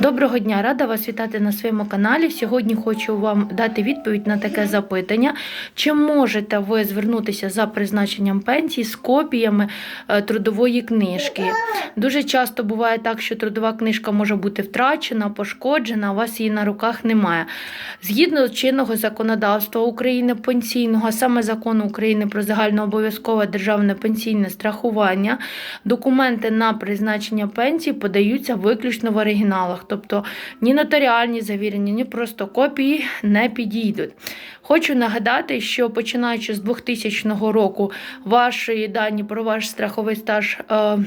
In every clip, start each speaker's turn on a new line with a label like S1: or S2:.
S1: Доброго дня, рада вас вітати на своєму каналі. Сьогодні хочу вам дати відповідь на таке запитання. Чи можете ви звернутися за призначенням пенсії з копіями е, трудової книжки? Дуже часто буває так, що трудова книжка може бути втрачена, пошкоджена, у вас її на руках немає. Згідно чинного законодавства України пенсійного, а саме закону України про загальнообов'язкове державне пенсійне страхування, документи на призначення пенсії подаються виключно в оригіналах. Тобто ні нотаріальні завірення, ні просто копії не підійдуть. Хочу нагадати, що починаючи з 2000 року ваші дані про ваш страховий стаж. Е,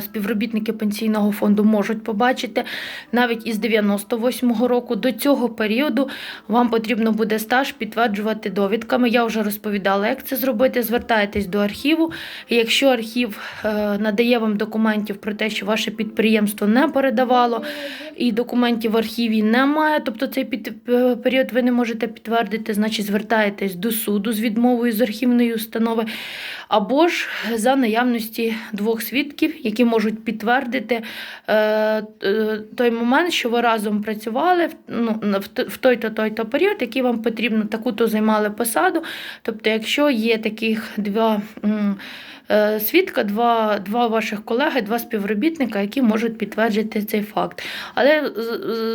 S1: Співробітники пенсійного фонду можуть побачити навіть із 98-го року. До цього періоду вам потрібно буде стаж підтверджувати довідками. Я вже розповідала, як це зробити. Звертайтесь до архіву. Якщо архів е, надає вам документів про те, що ваше підприємство не передавало, і документів в архіві немає, тобто цей під, е, період ви не можете підтвердити, значить звертаєтесь до суду з відмовою з архівної установи, або ж за наявності двох свідків, які можуть підтвердити е, е, той момент, що ви разом працювали ну, в той-то той-то період, який вам потрібно, таку-то займали посаду. Тобто, якщо є таких два. Е, Свідка, два, два ваших колеги, два співробітника, які можуть підтвердити цей факт. Але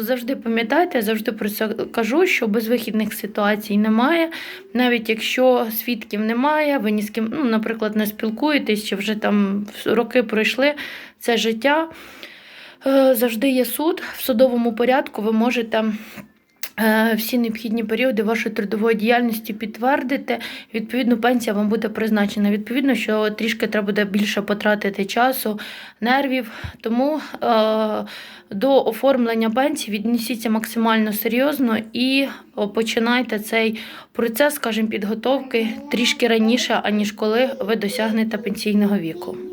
S1: завжди пам'ятайте, завжди про це кажу, що безвихідних ситуацій немає. Навіть якщо свідків немає, ви ні з ким, ну, наприклад, не спілкуєтесь, чи вже там роки пройшли це життя. е, Завжди є суд. В судовому порядку ви можете. Е, Всі необхідні періоди вашої трудової діяльності підтвердити, відповідно, пенсія вам буде призначена. Відповідно, що трішки треба буде більше потратити часу, нервів. Тому е, до оформлення пенсії віднесіться максимально серйозно і починайте цей процес, скажімо, підготовки трішки раніше, аніж коли ви досягнете пенсійного віку.